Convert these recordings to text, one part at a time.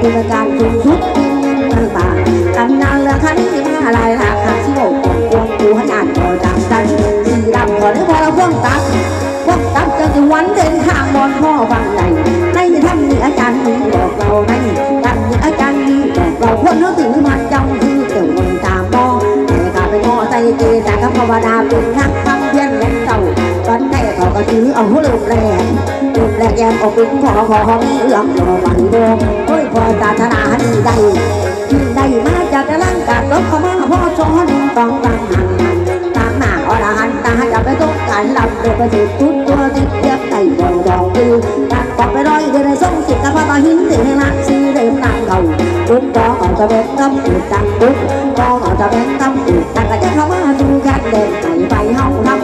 ธนาบุญกิจการคุณทุกต่างต่างตำนานเรือคันนี้มาลายราคาชิโอของวงกูให้อ่านพอจำกันสีดำขอได้พอเราพ่วงตักพวกตักจะจะวันเดินทางบนพ่อฟังในในถ้ำนี้อาจารย์มีบอกเราในถ้ำนี้อาจารย์มีบอกเราคนเขาถือมันจำคือเกี่ยวมันตามมองแต่กาไปงอใจเกแต่กับภาวนาเป็นนัก ก็ถือเอาหัวลงแรงจุดแรกแยมออกเป็นขอขอขอมีเอื้อมรอวันโดมโอ้ยพอตาธนาดีได้ได้มาจากแต่ลังจากลบเข้ามาพ่อสอนต้องตั้งหันตามหน้าอรหันตาจะไปต้องการลำเดือไปจุดทุดตัวติดเทียบไก่องดองคือการปอกไปร้อยเดือนส่งสิกับพระตาหินถึงให้ละซีเดิมนางเขาปุ๊บก็ออกจะเป็นกำอุดจังปุ๊บก็ออกจะเป็นกำอุดแต่ก็จะเข้ามาสู่แค่เดินไปไปเฮาทำมา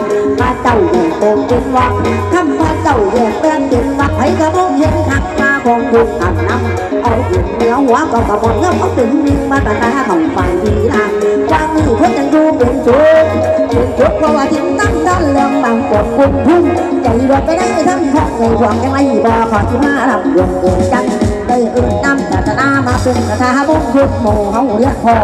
เจ้าแย่เติมเป็นวักทำมาเจ้าแย่เติมเป็นวักให้กระบอกเห็นขักมาของคุณอับน้ำเอาถึงเหนือหัวก็กระบอกเงาเอาถึงนิ่งมาตาตาของฝ่ายดีทางวางมือเพื่อยังดูเป็นชุดเป็นชุดเพราะว่าทิ้งตั้งด้านเรื่องบางปวดคุ้มพุ่งใจรวดไปได้ทั้งห้องในหวังยังไงบ่ขอที่มาลำดวงเกินจังได้เอื่นนำศาสนามาเป็นกระทาบุญคุณโมเฮาเรียกพ่อ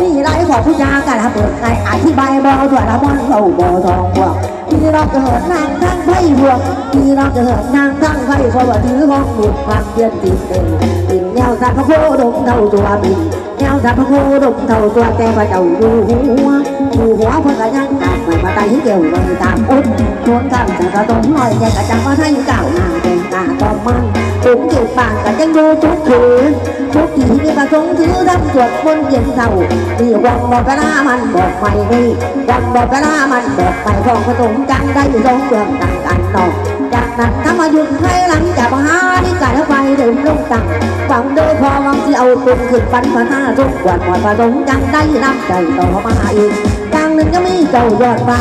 นี่ไรขอผู้จากันฮะเปิดไงอธิบายบ่ด้วยละมันเราบ่ทองบวก ที่เราเกิดนางทั้งไพ่บวกที่เราเกิดนางทั้งไพ่เพราะว่าถือห้องบุดความเพียรติดเต็มติดแนวสัตว์พระโคดมเท่าตัวบินแนวสัตว์พระโคดมเท่าตัวแต่พระเจ้าดูหัวดูหัวเพื่อนก็ยังตามมาตายที่เกี่ยวมันตามอุ้มทวนตามแต่กระต้องลอยแกกระจังว่าให้เก่าหน้าแดงตาตอมมัน ถึงจีบปากกันยังดูทุกคืนทุกทีมีประสงถือทำสวดมนต์เย็นเท่านี่วังบอกกระนามันบอกไปนี่วังบอกกระนามันบอกไปของผสมกันได้สองเรื่องต่างกันนอกจากนั้นถ้ามาหยุดให้หลังจากหานิกายไฟเดินลงตังฝังโดยพอวังที่เอาตุนขึ้นปันพนาทุกกวดหมดผสมกันได้น้ำใจต่อมาอีกอย่างหนึ่งก็มีเจ้ายอดฟ้า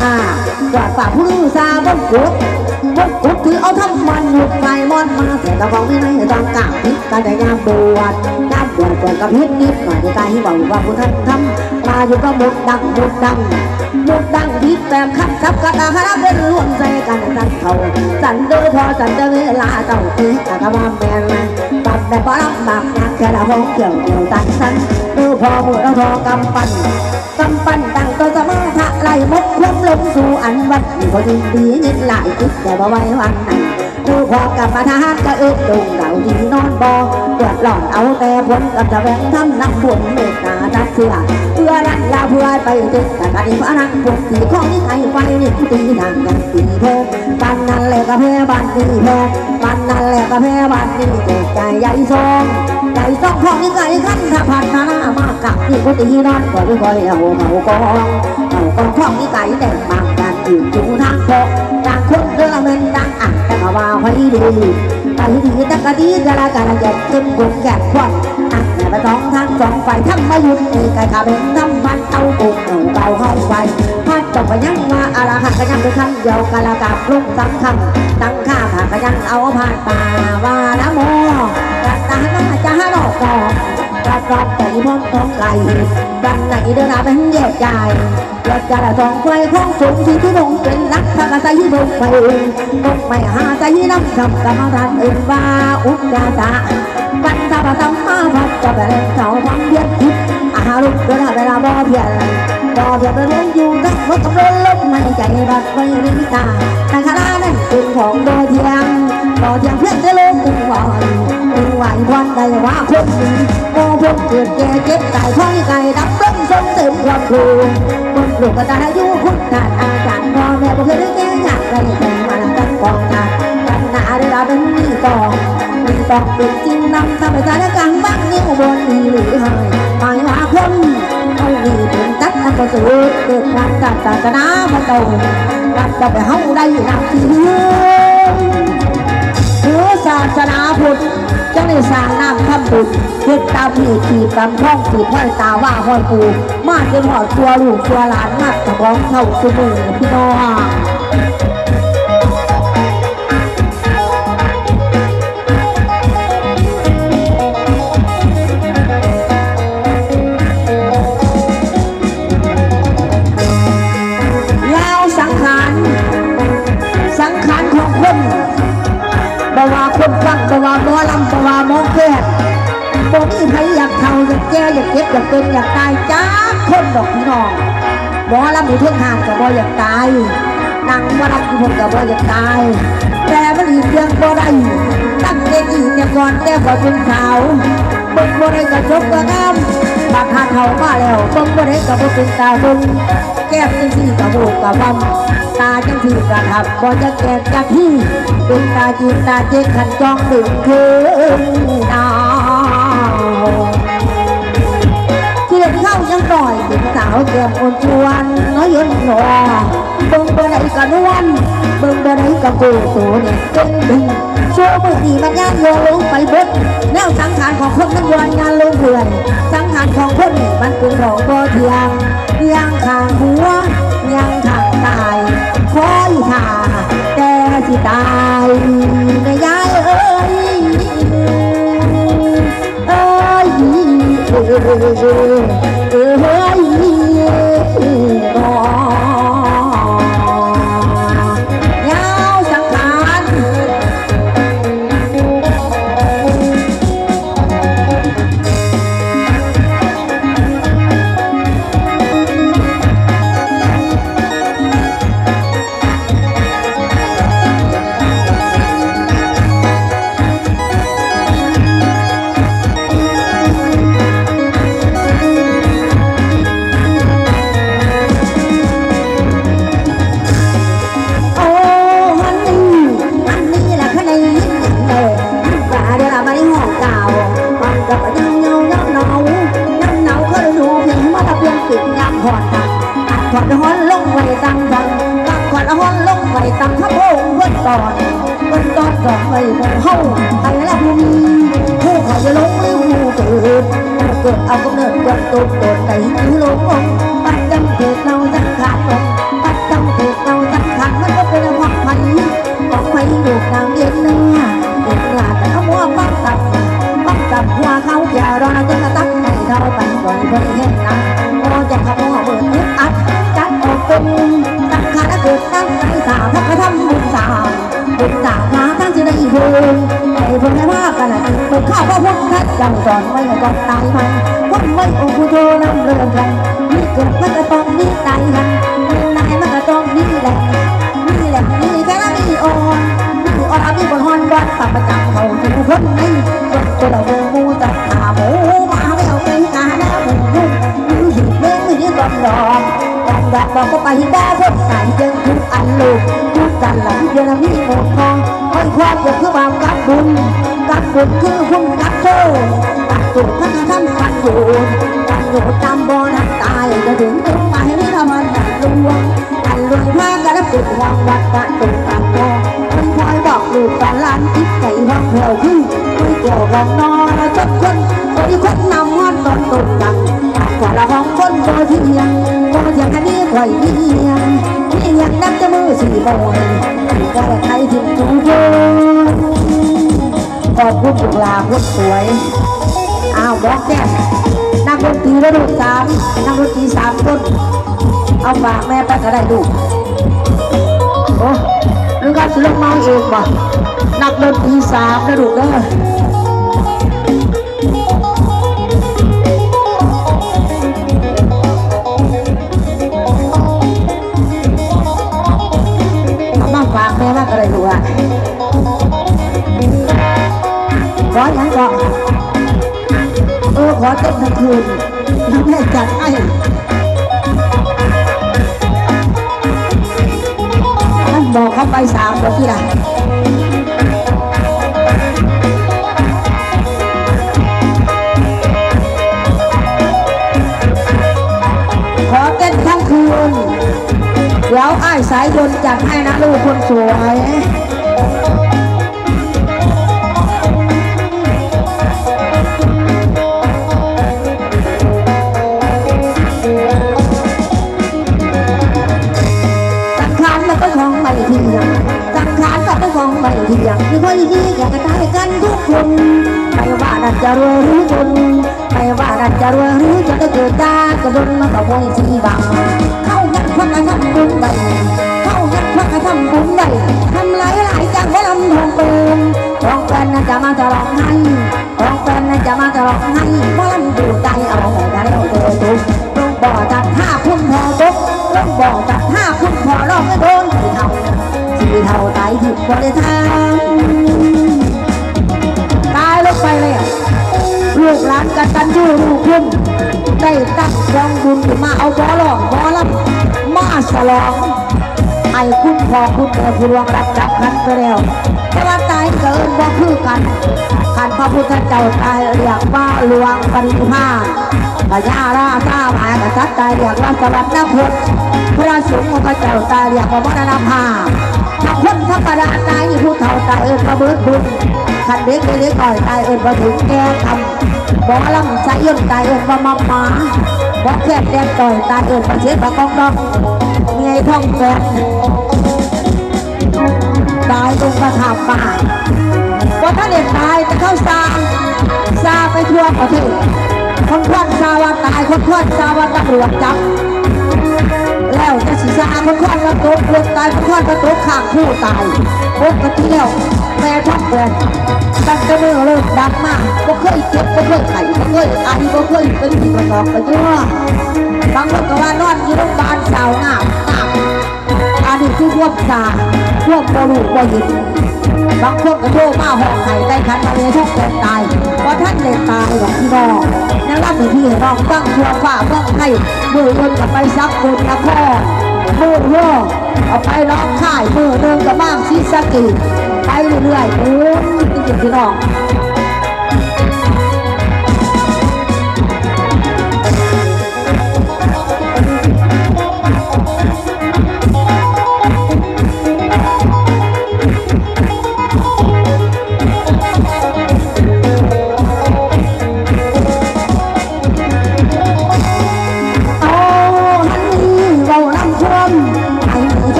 ยอดฟ้าผู้ลือซาบนกุด พวกกุกคือเอาทั้งมันหยุดไฟมอดมาแต่กระบอกไม่ในต้องกล่าวพิษกันแต่ยามบวชยามบวชก่อนกับพิษนิดหน่อยในใจที่บอกว่าคุณท่านทำาอยู่ก็หมดดังหมดดังหมดดังพิษแบบขับขับกระตาคณะเป็นรวมใจกันสันเขาสันโดยพอสันเวลาเจ้าเอ๊ะกะกะว่าแมนมันปัดแต่ปรับหนักนักแค่ละห้องเกี่ยวเกี่ยวตันสันดูพอหมดแล้วทอกำปั้นกำปั้นตั้งก็จะมาทะไล่มดควมลงสู่อันวัดพอดีดีนิดหลายจิตแต่บ่ไว้วันไหน ดูพอกลับมาทหารก็อึดดงเราที่นอนบอเดือดร้อนเอาแต่ผลกับจะแบ่งทำนักบุญเมตตาทักเสือเพื่อรักยาเพื่อไปถึงแต่การนี้พระนักบุญสีของนี่ไทยไฟนี่ตีทางกันตีเพบ้านนั้นแหละก็แพ้บ้านนี้แพ้บ้านนั้นแหละก็แพ้บ้านนี้เจ็บใจใหญ่ทรงใจต้องของนี่ไก่ขั้นถ้าผ่านมาหน้ามากกับที่กุฏินอนก็ไม่ค่อยเอาเขากองเขากองของนี่ไก่แต่งบางการอยู่จูทางโค ว่าไว้ดีไปดีต่ก็ดีจะละกันจะเข้มข้นแก่ควันอะแต่ไปสองทางสองฝ่ายทำมาหยุดนี่ไก่ขาเป็นทำพันเอาตุกเอาเตาเข้าไปพัดจบไปยังมาอาราหันก็ยังเป็นคำเดียวกะละกับลุกสังคำตั้งข้าผ่านก็ยังเอาผ่านป่าว่านะโมรัตาหน้าจะหาดอกกอก กรักรอบต่พ้องท้องไก่ดันไหนเดินหน้าเป็นแยกใจรถจะได้สองไฟของสูงที่ที่ลงเป็นรักพระกษัยลงไปลงไม่หาใจน้ำคำกรรมฐานเอื่นว่าอุปจาระปันตาปะตัมมาพัดจะไปเล่นเขาพังเพียรทิพย์อาหารุกเดินหน้าเวลาบ่เพียรบ่เพียรไปเล่นอยู่กับรถกำลังลบไม่ใจรักไม่ริตาแต่คณะนั้นเป็นของโดยเทียง บ่เทียงเพื่อนจะลงเป็นวันเป็นวันวันใดว่าคนดีโอ้พวกเกิดแก่เจ็บตายท้อยไก่ดับต้นสมเต็มความรู้คนปลูกกระต่ายอยู่คุณทานอาจารย์พ่อแม่บ่เคยได้แก่ยากไรแต่มาตั้งกองทานกันหนาเวลาเป็นนี่ต่อนี่ต้องเป็นจริงนำทำไปสารกลางบ้างนี่หบนอีหรือหายหายหาคนเอาดีเป็นตัดอันก็สูดเกิดการตัดศาสนามาเก่ารับจะไปเฮาได้นำที่เดียว สนาพุทธจะได้สร้างน้ำทำบุญเฮ็ดตามพี่ขี่ตามท้องขีดห้อยตาว่าห้อยปูมาจนหอดตัวลูกตัวหลานมากตะบ้องเข้าสุมือพี่น้อง แก่อยากเจ็บอยากเป็นอยากตายจ้าคนดอกพี่น้องหมอลำอยู่เทุ่งหานกับบ่อยากตายนั่งมาลำอยู่ผมกับบ่อยากตาย แต่มันอีกเรื่องบ่ได้ตั้งแต่อีกแต่ยก่อนแต่บ่เป็นสาวเบิ่งบ่ได้กระจกกระงามบาดหาเฒ่ามาแล้วเบิ่งบ่ได้ก็บ่เป็นตาบิ่งแก้มจังสีกระโบกกระบำตาจังสีกระทับบ่จะแก่จะพี่เป็นตาจีนตาเจ๊ขันจ้องดึงเคืนา หน่อยเป็นสาวเกือบคนชวนน้อยยนหนอเบิ่งบ่ได้กระนวลเบิ่งบ่ได้กระโกโตเนี่ยเก่งดึงชั่วมือดีมันย่านโยลงไปเบิดแนวสังขารของคนมันวนงานลงเพื่อนสังขารของคนนี่มันเป็นของบ่เทียงยังขางหัวยังขางตายคอยท่าแต่สิตายในยาย เหอนลงไว้ตั้งตังตังหอดหอนลงไว้ตั้งข้าโพงเพื่อนก่อนเพื่อนก่อนก่อนไว้คงเฮาไปแล้วผู้มีผู้เขาจะลงหรือผู้เกิดเกิดเอากำเนิดวันตุกโดดไก่หิวลงองปัดจำเกิดเราจะขาดลงปัดจำเกิดเราจักขันมันก็เป็นหอกพันหอกไฟลูกนางเย็นเนื้อเด็กหลาแต่เอาหัวปักตับปักตับหัวเขาอย่ารอจะกระตักให้เราไปก่อนเพื่อนเห็นนะพอจะขโมยเบิดอึดอัด จัดออกเป็นจักขาดเกิดตั้งใจสาพักกระทำบุญสาบุญสามาตั้งจะได้อีกเพิ่งไอ้เพิ่งให้ว่ากันนะเปิดข้าวพ่อพุ่งทัดจังสอนไว้ก่อนตายมันพุ่งไว้องค์โทนำเรื่องกันนี่เกิดมันก็ต้องนี่ตายกัน ความกิดคือบาปกับบุญกับบุญคือคุณกับโชคกับสุขพัฒนาปันอยู่ปันอยู่ตามบ่อน้ำตายจะถึงถึงไปทำมันหนักลวงอันลุงพากันแล้วปิดวางวัดกะตุกตังโตมันคอยบอกลูกตอนหลานคิดใจห้องแถวขึ้นคุยเกี่ยวกับนอนจดคนคนที่คนนำฮอนตอนตุกตังกว่าละห้องคนโตเที่ยงโตเที่ยงอันนี้ไหวเที่ยง ยังนับจะมือสี่โมงก็ได้ใครถึงทุกขอบคุณบุกลาคนสวยอ้าวบอกแก้มนักดนตรีระดับสามนักดนตรีสามคนเอาฝากแม่ไปก็ได้ดูโอ้หรือก็สิลงมาเองบ่นักดนตรีสามนะลูเด้อ ขออย่างกอนเออขอเต้นทั้งคืนน้ำแม่จัดให้ท่านบอกเขาไปสามบอกที่ไหขอเต้นทั้งคืนแล้วไอ้สายยนจัดให้นะลูกคนสวย ที่ยงมีคนดีแก่กระทายกันทุกคน ไม่ว่าดันจะรวยหรือจนไม่ว่าดันจะรวยหรือจะได้เกิดตากระดนมันก็คงสีบังเข้ายัดควักกระทำบุญไปเข้ายัดควักกระทำบุญไปทำหลายหลายอย่างว่าลำทองเป็นทองเป็นน่ะจะมาจะร้องให้ทองเป็นน่ะจะมาจะร้องให้เพราะลำดูใจเอาแต่เอาตัวตุกต้องบ่อจัดท่าพุ่มพอตุกต้องบ่อ ตายทิพย์บริทางตายลงไปเลยลูกหลานกันกันยู่ลูกคุณได้ตั้งกองบุญขึ้นมาเอาบอลองบอลำมาฉลองไอ้คุณพ่อคุณแม่ผู้รวงรับจับกันไปแล้วแต่ว่าตายเกินบ่คือกันขันพระพุทธเจ้าตายเรียกว่าหลวงปรินิพพานพญญาราชาหมายกษัตริย์ตายเรียกว่าสวรรค์พุทธพระสงฆ์พระเจ้าตายเรียกว่ามรณภาพถ้าคนธรรมดาายเฒ่าตาเอิญประเบิดบุญขันเด็กเด็กก่อยตายเอิญประถึงแก่คำบ่ลำใจเอิญตายเอิญประมาหมาบ่แค่แดงต่อยตายเอิญประเทศประกองดอกเงยท่องแฝงตายตรงกระถางป่าว่าถ้าเด็กตายจะเข้าซาซาไปทั่วประเทศคนควันซาว่าตายคนควันซาว่าตำรวจจับ แล้วจะสิซาคนควันแล้วตกเลือตายมันควันก็ตกข้างผู้ตายพบกระเที่ยวแม่ทับแฟนตั้งแต่เมื่อเริ่มดังมากก็เคยเจ็บก็เคยไข่ก็เคยไอก็เคยเป็นผีกระสอบไปทั่วบางคนก็ว่านอนอยู่โรงพยาบาลสาวงามงาอันนี้คือพวกตาพวกบรูบเห็น บางคนก็โทรมาหอกไข่ได้คันมาเลยทุกคนตายเพราะท่านเด็กตายหลอกพี่น้องนั่งรับในที่น้องตั้งทัวฟ้าเมืองไทยมือคนกับไปซักบนนครมือเรอเอาไปร้องค่ายมือเดินกับบ้างซีสกีไปเรื่อยๆโอ้ยจริงๆพี่น้อง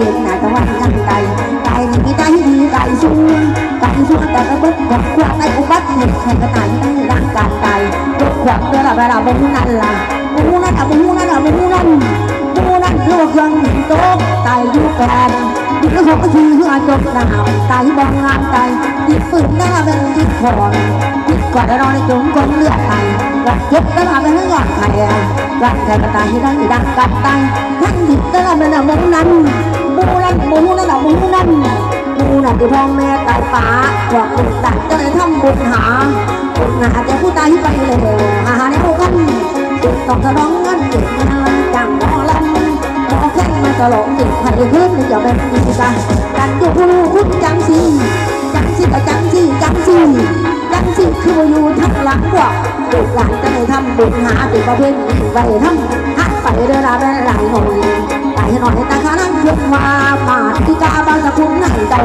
เห็นหน้าตะวันกันไกลไก่นี่มีใจดีไก่สูงไก่สูงแต่กระเบิดกับขวางไอ้อุบัติเหตุแข่งกระต่ายไม่ร่างกายไก่รถขวางเวลาเวลาบุ้นั่นล่ะบุ้นั่นอะบุ้นั่นอะบุ้นั่นบุ้นั่นลูกเครื่องหินโต๊ะไก่ยูแปนดิบแล้วเขาก็ทีเพื่อจบหนาวไก่บองงานไก่ติดปืนหน้าเป็นติดคอนติดกอดรอในจมกองเลือดไก่รักเจ็บตลอดไปทั้งหลอดไข่รักแค่กระตายที่ดังที่ดังกัดตายทั้งดิบตลอดเป็นอะมูนั้น มูนั้นมูนั้นอมูนั้นมูนั้นที่พ่อแม่ตายป๋าหวังบุญตัดก็เลยทำบุญหาบุญหาแต่ผู้ตายที่ไปเลยอาหารในพวกกันต้องสะร้องเงินเก็บงานจังหมอลำหมอแค่มาตลอดติดไข่ขึ้นจะเป็นดีกันกันอยู่ผู้คุณจังสิจังสิกับจังสิจังสิจังสิคืออยู่ทั้งหลังบอกลูกหลานจะให้ทำบุญหาติดประเภทไปทำหักไปเรื่อยๆไปหลายหน่อย หน่อยตาขาลังเพียงว่ามาที่กาบางสะพุนไหนเจ้า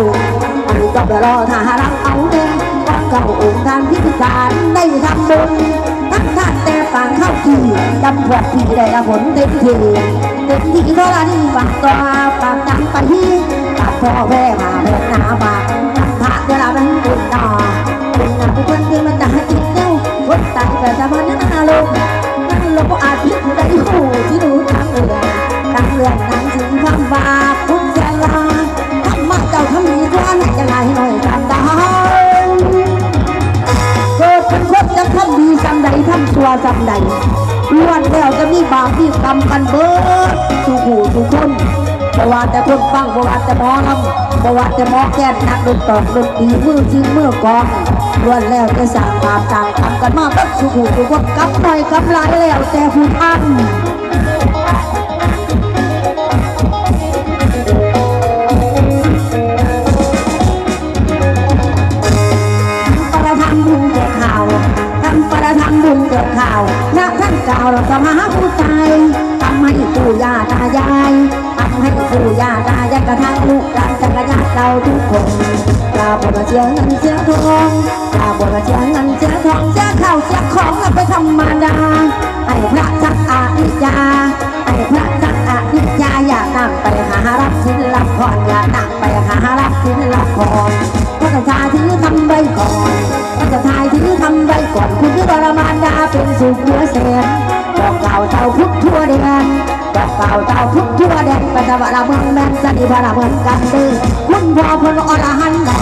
อันนี้ก็ไปรอถ้ารังเอาเด้ก่อนเก่าองค์การพิธีการได้ทำบุญทั้งท่านแต่ปางเข้าที่จำพวกที่ได้รับผลเต็มที่เต็มที่ก็ละนี่บางตัวปากจำไปที่ปากพ่อแม่มาแม่นาบากจำพระเวลาเป็นบุญต่อบุญนะผู้คนที่มันจะให้ติดเจ้าคนตายแต่จะมานั่งนาลงนั่งลงอาจพิษได้หูที่รู้ทางเรือทางเรือทาง ถึงความบาปพุทธลาธรรมะเจ้าทำมีกว่าไหนจะไล่หน่อยจำได้เกิดเป็นคนจะทำดีจำใดทำชั่วจำใดล้วนแล้วจะมีบาปที่กรรมกันเบิดทุกหูทุกคนเพราะว่าแต่คนฟังเพราะว่าแต่หมอลำเพราะว่าแต่หมอแก้นนักดนตรีดนตรีมือจริงมือกองล้วนแล้วจะสร้างบาปต่างทำกันมาบัดสุขุทุกคนกำหน่อยกำลายแล้วแต่ผู้ทำ ณท่านกล่าเราจะมาหาผู้ใจทำให้ปู่ย่าตายายทำให้ปู่ย่าตายายกระทั่งลูกหลานจักรยานเราทุกคนกาบบ่เสียเงินเสียทองกาบบ่เสียเงินเสียทองเสียข้าวเสียของเราไปธรรมดาให้พระจักอานิจาให้พระจักอานิจาอย่านั่งไปหารับสิน รับพรอย่านั่งไปหารับสินรับพรพระชายถือทำไว้ก่อนพระชายถือทำไว้ก่อนคุณที่บรมารดาเป็นสุขเหลือแสนบอกเก่าเจ้าพุทธทั่วแดนบอกเก่าเจ้าพุทธทั่วแดนปัจจุบันเมืองแมนสนิพระเมืองกันเด้อคุณพ่อพลอรหันต์แดง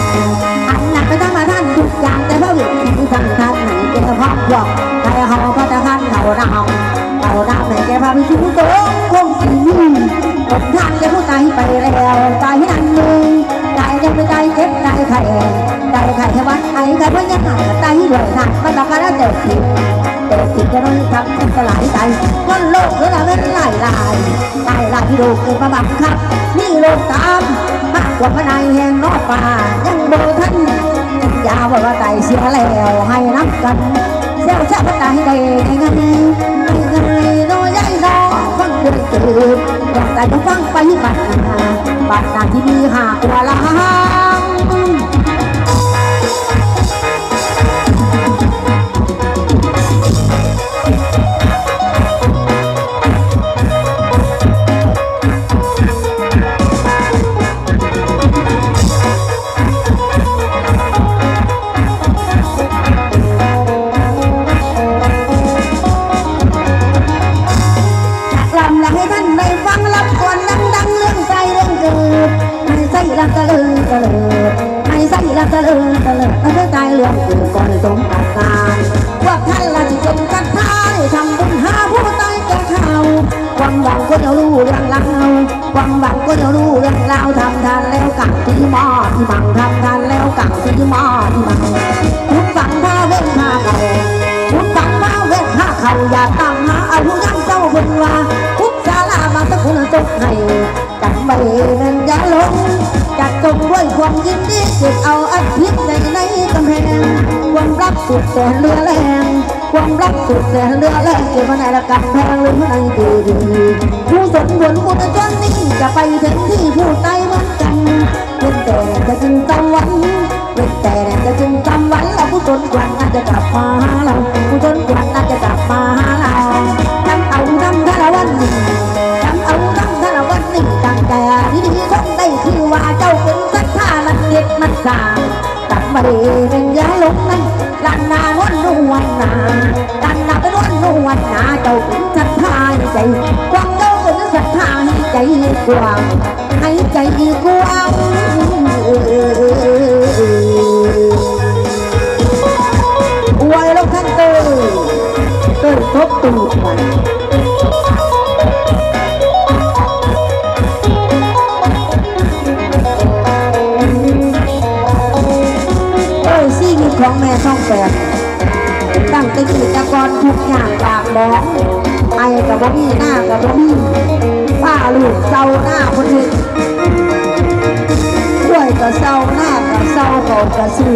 อันหนักไปทั้งมาท่านทุกอย่างแต่พระวิญที่ท่านท่านไหนเป็นพระพวกใครเขาก็จะท่านเขาเราเขาเราไหนแกพระพิชุโตคงสิ ผมทานแกผู้ตายไปแล้วตายนั่นเองตายยังไม่ตายเจ็บตายไข่ตายไข่แค่วันไอ้ไข่พยังหาตายด้วยหนั่นมันต้องการเด็กผิดเด็กติดจะต้องทำสลายใจวันโลกแล้วเป็นหลายลายลายลายที่โลกเกิดมาบังคับนี่โลกตามมากกว่าพนายแห่งนอกป่ายังโบท่านยาว่าว่าใจเสียแล้วให้นับกันเสียวชาพตายได้ไงไงน้อยใหญ่ น้อฟังเกิดเกิดอยากแต่ต้ฟังไปบัดนาบัดนาที่มีหากว่าลาง ว่าทุกศาลามาตะคุณจกให้จังใบนั้นยาลงจัดจงด้วยความยินดีเก็บเอาอัฐิตย์ในในกำแพงความรักสุดแสนเรือแรงความรักสุดแสนเรือแรงเก็บมาในละกำแพงหรือในดีดีผู้สมบุญผู้จนนี้จะไปถึงที่ผู้ใดเหมือนกันเพียงแต่จะจึงตะวันเพียงแต่จะจึงตะวันแล้วผู้จนกว่านั้นจะกลับมาหาเรา ตักมาดีเป็นยาลงนั้นลันนานวันนวลนาลันนาเป็นวันนวลนาเจ้าเป็นศรัทธาใจกวางเจ้าเป็นศรัทธาใจกว้างให้ใจกว้างอวยล้วท่านเตยเตยทบตูดมัน ช่องแปดตั้งแต่กิจกรทุกอย่างปากหมองไอกับบ่มีหน้ากับบ่มีป้าลูกเศร้าหน้าคนอื่นด้วยก็เศร้าหน้าก็เศร้าเขาก็สู้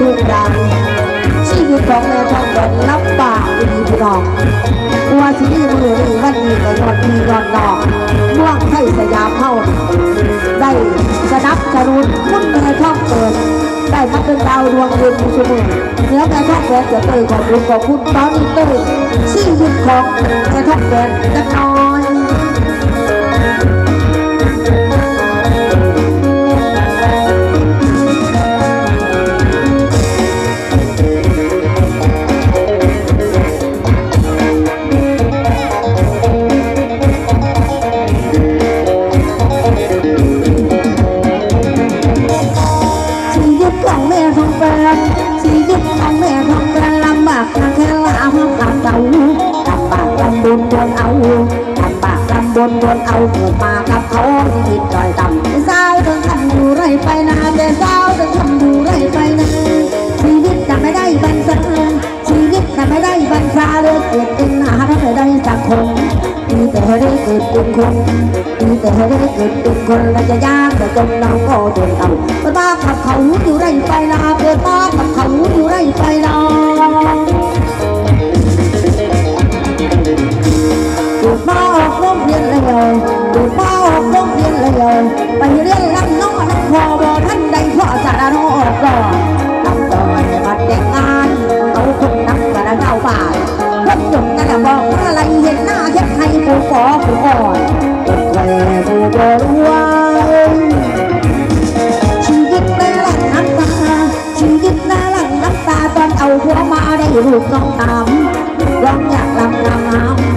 ลูกดังชีวิตของแม่ทองแดงนับปากดีพี่น้องตัวสีมือนี่วันนี้ก็ยอดดียอดดอกม่วงไทยสยามเฮาได้สนับสนุนคุณแม่ทองเปิด ได้มาเป็นดาวดวงเดือนชั่วโมงเนื้อแม่ทองแดงจะเตยขอบคุณขอบคุณตอนนี้เตยชีวิตของแม่ทองแดงจะน้อยำบนเอาเกิดมากับเขาชีวิตดอยต่ำสาวต้องทำอยู่ไรไปนาแต่สาวต้องทำอยู่ไรไปนาชีวิตจะไม่ได้บรรษาชีวิตจะไม่ได้บรรษาเลยเกิดเป็นหาถ้าไม่ได้สังคมมีแต่ได้เกิดเป็นคนมีแต่ได้เกิดเป็นคนเราจะยากแต่จนเราก็จนต่ำเปิดบ้ากับเขาอยู่ไรไปนาเปิดบ้ากับเขาอยู่ไรไปนา เมาคงเพียนแล้วดูเมาคงเพียนแล้วไปเรียนลำน้องนักพอบอท่านใดพ่อจารนอกก่อนลำต่อในบาดแต่งงานเอาคนนักกระเดาบาทคนจบกระบอกอะไรเห็นหน้าเห็นใครกูขอผู้อ่อนตกแหวนกูบอรวยชีวิตในหลังน้ำตาชีวิตในหลังน้ำตาตอนเอาหัวมาได้ลูกน้องตามร้องอยากลำลำ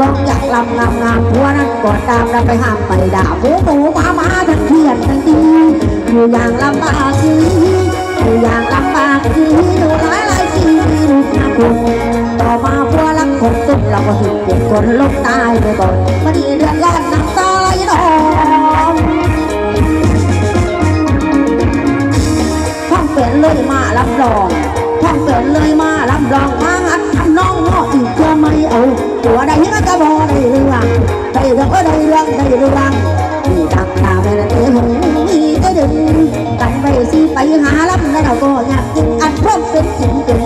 ร้องอยากลำงามงามผัวนั้นกอดตามเราไปห้ามไปด่าหมูหมูหมาหมาทั้งเทียนทั้งดีอยู่อย่างลำบากคืออยู่อย่างลำบากคือดูหลายหลายทีมีลูกนะคุณต่อมาผัวรักคนตุ้มเราก็ถึงเปลี่ยนคนลบตายไปก่อนมาดีเดือดร้อนน้ำตาไหลนองท่องเป็นเลยมารับรองท่องเป็นเลยมา รับรองมาหัดทำน้องง้ออีกก็ไม่เอาตัวใดยังก็บ่ได้เรื่องได้เรื่องก็ได้เรื่องได้เรื่องมีตักตาไปแล้วเอ้ยมีก็ดึงกันไปสิไปหารับแล้วเราก็อยากกินอันพร้อมเป็นจริงเป็น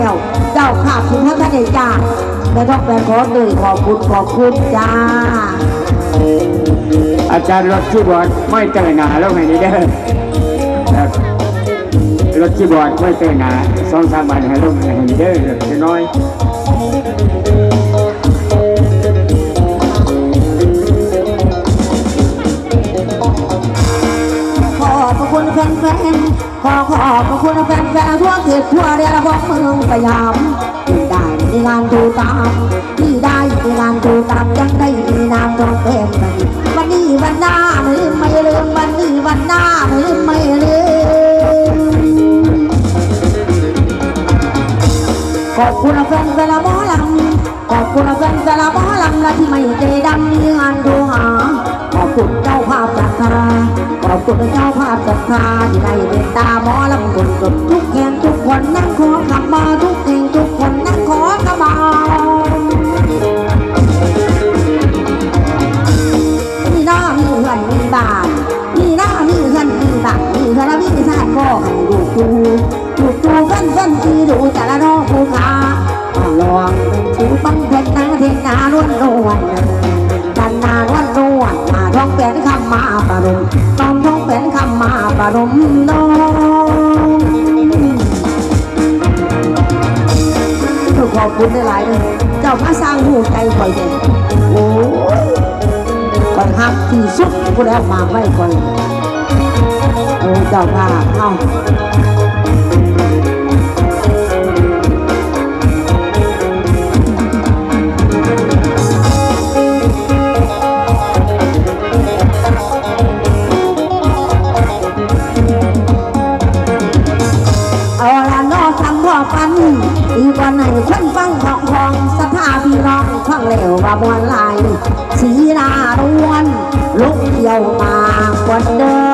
แล้ว เจ้าภาพที่พระท่านได้จ้างแต่ต้องการขอตื่นขอบคุณขอบคุณจ้า อาจารย์รถคีย์บอร์ดไม่เตยหนาแล้วไงนี่เด้อครับรถคีย์บอร์ดไม่เตยหนาสองสามบาทให้ลงให้นี่เด้อเล็กน้อยขอบพระคุณแฟนๆข อขอบพระคุณแฟนๆทั่วเขตทั่วเรียของเมืองสยามที่ได้มีงานดูตามที่ได้มีงานดูตามยังได้มีนามตรงเป็นวันนี้วันหน้าไม่ลืมไม่ลืมวันนี้วันหน้าไม่ลืมไม่ลืมขอบคุณแฟนแฟนละหมอลำขอบคุณแฟนแฟนละหมอลำและที่ไม่ใจดำมีงานดูหา ขอบคุณเจ้าภาพจัดทาขอบคุณเจ้าภาพจัดทาที่ได้เมตตาหมอลำคนจบทุกแห่งทุกคนนั่งขอขมาทุกแห่งทุกคนนั่งขอขมามีน้ามีเงินมีบาทมีน้ามีเงินมีบาทมีเงินมีชาติก็ให้ดูดูดูดูกันกันที่ดูแต่ละน้องผู้ค้าลองเป็นชูปังเทนนาเทนาล้วนล้วนกันนาล้วนล้วน ท้องเป็นคำมาปรุมน้องท้องเป็นคำมาปรุมน้องขอบคุณหลายๆเลยเจ้ามาสร้างหูใจคอยเด่นโอ้ยบังคับที่สุดกูแล้วมาไม่ก่อนโอ้เจ้าภาพเอาเอา วว่ามวนลายสีหน้ารวนลุกเดี่ยวมากว่าเดิม